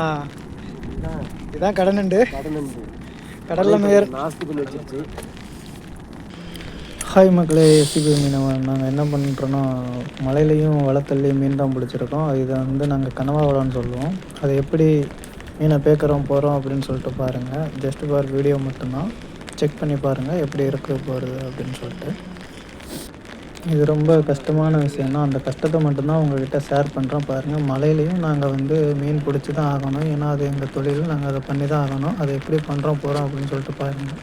ஆ. இதான் கடனண்டு. கடனண்டு. கடல்ல மேயர். நாஸ்தி பண்ணி வச்சிருச்சு. ஹாய் மக்களே எஸ்டிபி மீனவன். நாங்கள் என்ன பண்ணுறோன்னா மலையிலையும் வளத்தல்லையும் மீன் தான் பிடிச்சிருக்கோம். இதை வந்து நாங்கள் கனவா வளம்னு சொல்லுவோம். அதை எப்படி மீனை பேக்கிறோம் போகிறோம் அப்படின்னு சொல்லிட்டு பாருங்கள் ஜஸ்ட் பார் வீடியோ மட்டும்தான். செக் பண்ணி பாருங்கள் எப்படி இருக்கு போகிறது அப்படின்னு சொல்லிட்டு. இது ரொம்ப கஷ்டமான விஷயம்னா அந்த கஷ்டத்தை மட்டும்தான் உங்கள்கிட்ட ஷேர் பண்ணுறோம் பாருங்கள் மலையிலையும் நாங்கள் வந்து மீன் பிடிச்சி தான் ஆகணும். ஏன்னா அது எங்கள் தொழில். நாங்கள் அதை பண்ணி தான் ஆகணும். அதை எப்படி பண்ணுறோம் போகிறோம் அப்படின்னு சொல்லிட்டு பாருங்கள்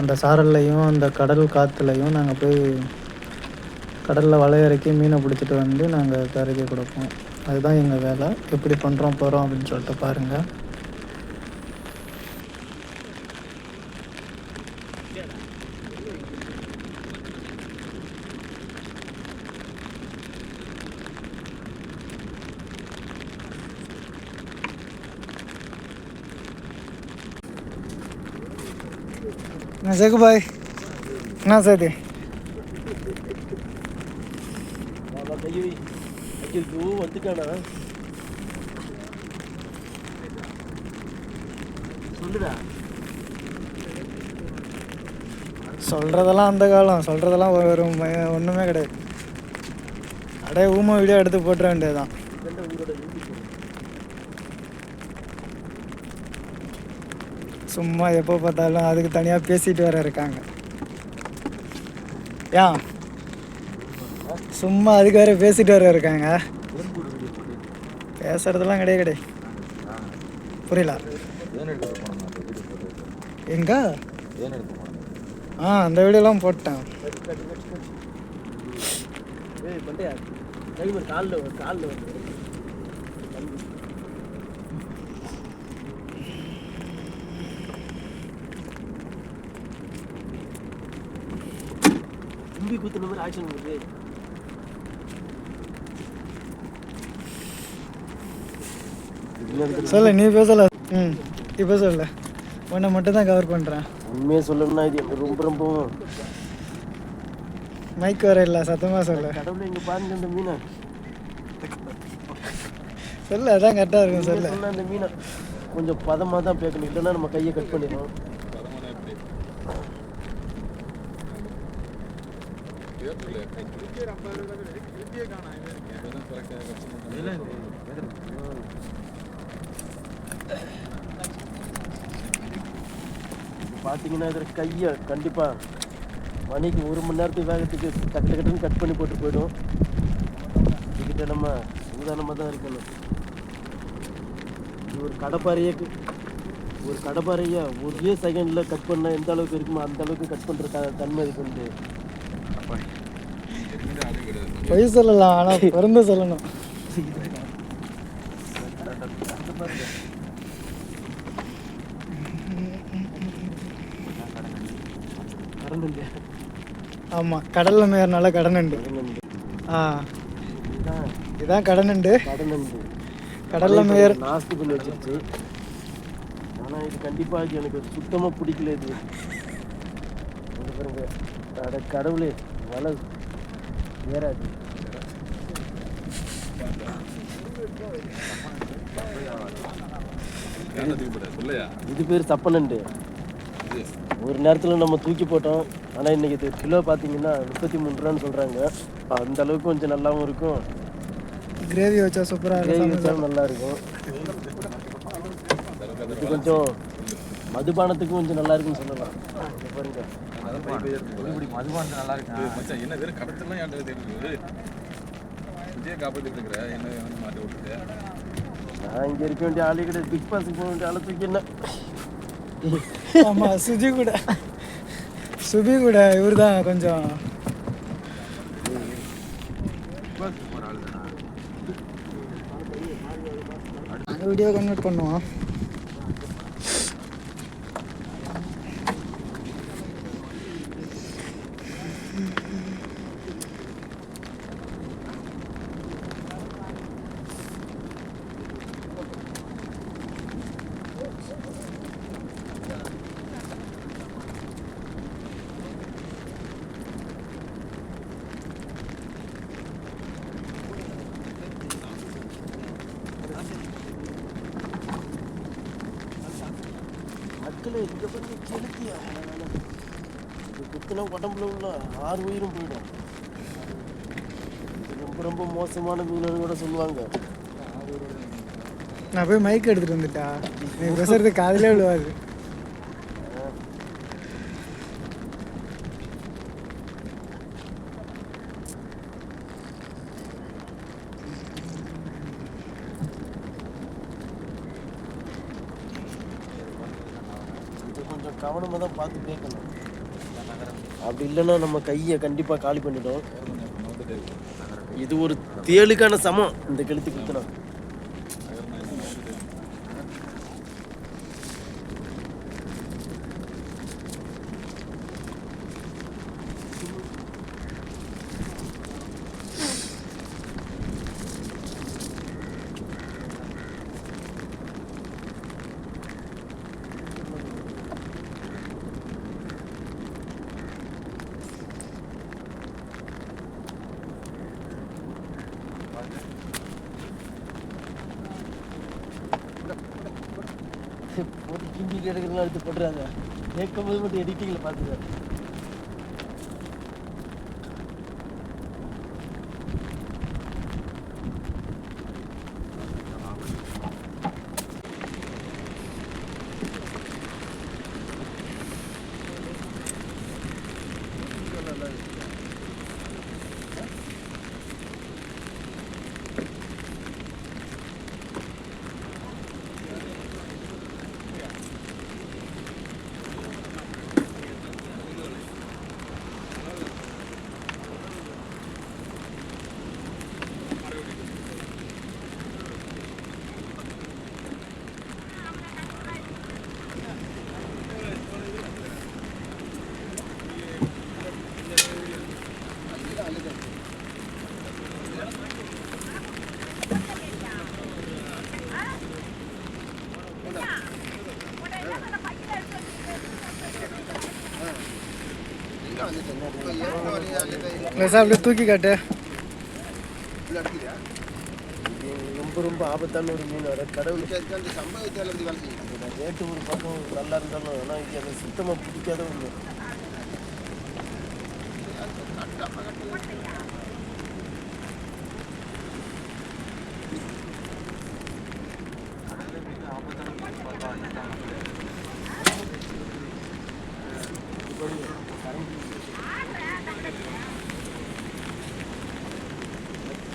அந்த சாரல்லையும் அந்த கடல் காற்றுலையும் நாங்கள் போய் கடலில் வலையறக்கி மீனை பிடிச்சிட்டு வந்து நாங்கள் கருதி கொடுப்போம். அதுதான் எங்கள் வேலை. எப்படி பண்ணுறோம் போகிறோம் அப்படின்னு சொல்லிட்டு பாருங்கள் ஜெகு பாய் என்ன சேதி அவன் சொல்லுடா சொல்கிறதெல்லாம் அந்த காலம். சொல்கிறதெல்லாம் ஒரு ஒன்றுமே கிடையாது. அடைய ஊமை வீடியோ எடுத்து போட்டுற வேண்டியதுதான். சும்மா எப்போ பார்த்தாலும் அதுக்கு தனியாக பேசிட்டு வேற இருக்காங்க. ஏன் சும்மா அதுக்கு வேற பேசிட்டு வேற இருக்காங்க. பேசுறதெல்லாம் கிடையாது கிடையாது. புரியல. எங்க? ஆ அந்த வீடியோலாம் போட்டேன். கட்டு, கட்டு, காலில் காலில் தும்பி குத்துன மாதிரி ஆக்ஷன் வருது சொல்லு நீ பேசல. ம் இப்போ சொல்லு உன்னை மட்டும் தான் கவர் பண்ணுறேன் உண்மையை சொல்லணும்னா இது எனக்கு ரொம்ப ரொம்ப மைக் வர இல்லை சத்தமாக சொல்லு. கடவுளை இங்க பாருங்க இந்த மீனை. சொல்லு அதான் கரெக்டாக இருக்கும் சொல்லு. அந்த மீனை கொஞ்சம் பதமாக தான் பேக்கணும். இல்லைன்னா நம்ம கையை கட் பண்ணிடுவோம். பார்த்தீங்கன்னா இதில் கையை கண்டிப்பாக மணிக்கு ஒரு மணி நேரத்துக்கு வேகத்துக்கு டக்கு டக்குன்னு கட் பண்ணி போட்டு போயிடும். இதுக்கிட்ட நம்ம உதாரணமாக தான் இருக்கணும். இது ஒரு கடப்பாறையே ஒரு கடப்பாறையை ஒரே செகண்டில் கட் பண்ணால் எந்த அளவுக்கு இருக்குமோ அந்த அளவுக்கு கட் பண்ணுற த தன்மை இதுக்கு பொய் சொல்லலாம் ஆனால் பிறந்த சொல்லணும். கரண்ட் ஆமாம் கடலில் மேயறனால கடன் உண்டு. ஆ. இதுதான் இதான் கடன் உண்டு. கடல்ல மேயர். நாஸ்தி பண்ணி வச்சிருச்சு ஆனால் இது. கண்டிப்பாக எனக்கு சுத்தமாக பிடிக்கல இது பாருங்க அட கடவுளே வலை ஏறாது. இது பேர் சப்பனண்டு. ஒரு நேரத்தில் நம்ம தூக்கி போட்டோம். ஆனால் இன்னைக்கு இது கிலோ பார்த்தீங்கன்னா முப்பத்தி மூணு ரூபான்னு சொல்கிறாங்க அந்த அளவுக்கு கொஞ்சம் நல்லாவும் இருக்கும். கிரேவி வச்சா சூப்பராக கிரேவி இருக்கும் வச்சாலும் நல்லா இருக்கும். இது கொஞ்சம் மதுபானத்துக்கு கொஞ்சம் நல்லா இருக்குன்னு சொல்லலாம். இங்க பாருங்க என்ன வெறும் கடத்தலாம் ஏன்டா தெரியுது விஜய காப்பாத்திட்டு இருக்கிற என்ன வந்து மாட்டி விட்டுட்டு? நான் இங்கே இருக்க வேண்டிய ஆளே கிடையாது. பிக் பாஸுக்கு போக வேண்டிய ஆளை தூக்கி என்ன? ஆமாம் சுஜி கூட. சுபி கூட இவர் தான் கொஞ்சம் வீடியோ கன்வெர்ட் பண்ணுவோம். இங்கே பாருங்க கெளுத்தியா இது குத்துனா உடம்புல உள்ள ஆறு உயிரும் போயிடும். ரொம்ப ரொம்ப மோசமான மீன் கூட சொல்லுவாங்க. நான் போய் மைக் எடுத்துட்டு வந்துட்டா. நீ பேசுறது காதலே விழுவாது இது நம்ம தான் பார்த்து கேட்கணும். அப்படி இல்லைன்னா நம்ம கையை கண்டிப்பாக காலி பண்ணிட்டோம். இது ஒரு தேளுக்கான சமம். இந்த கெழுத்து குத்துனா போட்டு கிண்டி எடுக்கிறதுலாம் எடுத்து போட்டுறாங்க கேட்கும் போது மட்டும் எடிட்டிங்கில் பார்த்துக்காரு லேசா அப்படியே தூக்கி காட்டு ரொம்ப ரொம்ப ஆபத்தான ஒரு மீன் வர. கடவுள். ரேட்டு ஒரு பக்கம் நல்லா இருந்தாலும் ஆனால் இது எனக்கு சுத்தமாக பிடிக்காத ஒன்று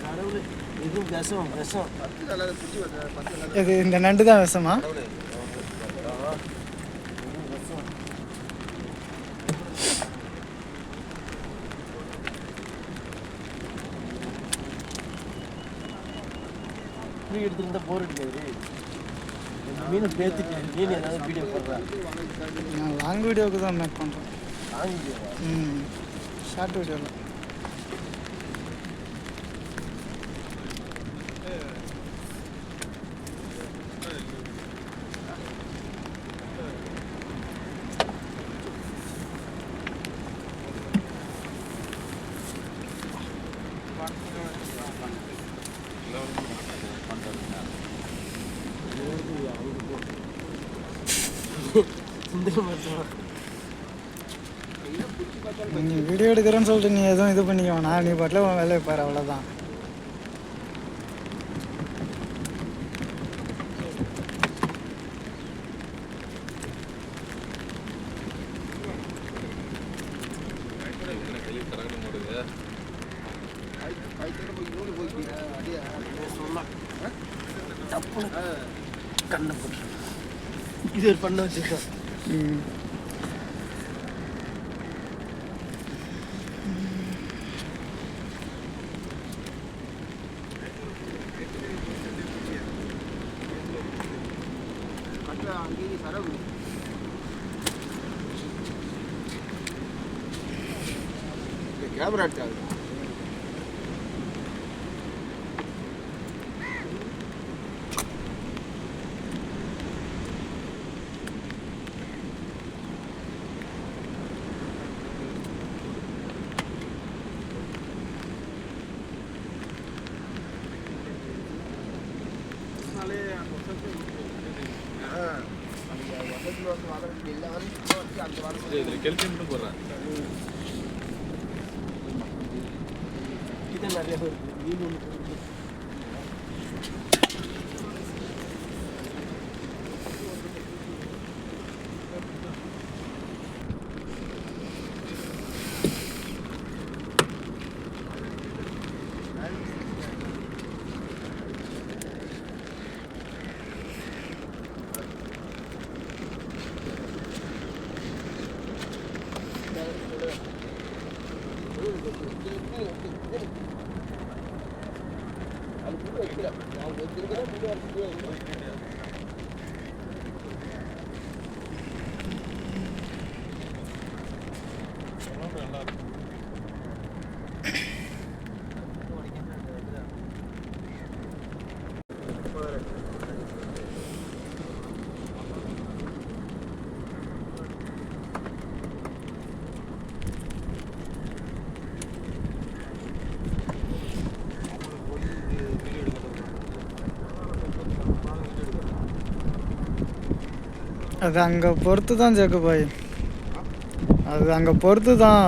கடவுள் இது விஷம் விஷம். இது இந்த நண்டு தான் விஷமா? இப்படி எடுத்துருந்தா போர் அடிக்காது. மீனை பேத்துட்டு மீன் ஏதாவது வீடியோ போடுறேன் நான் லாங் வீடியோவுக்கு தான் மேக் பண்ணுறேன் வாங்கிடுவா ம். ஷார்ட் வீடியோவில் நீ வீடியோ எடுக்கிறேன்னு சொல்லிட்டு நீ எதுவும் இது பண்ணிக்கோ நான் நீ பாட்டில் உன் வேலையை பாரு அவ்வளோதான் கண்ணை போட்டு இது ஒரு பண்ண வச்சுக்கோ கேமரா எடுத்தாது இதுல கெல்சியம் மட்டும் போடுறேன் கிட்ட நிறைய பேர் இருக்கு வீடு ஒன்று Al bunu ekle. Al bunu ekle. Bunu ekle. அது அங்கே பொறுத்து தான் ஜக்கு பாய் அது அங்கே பொறுத்து தான்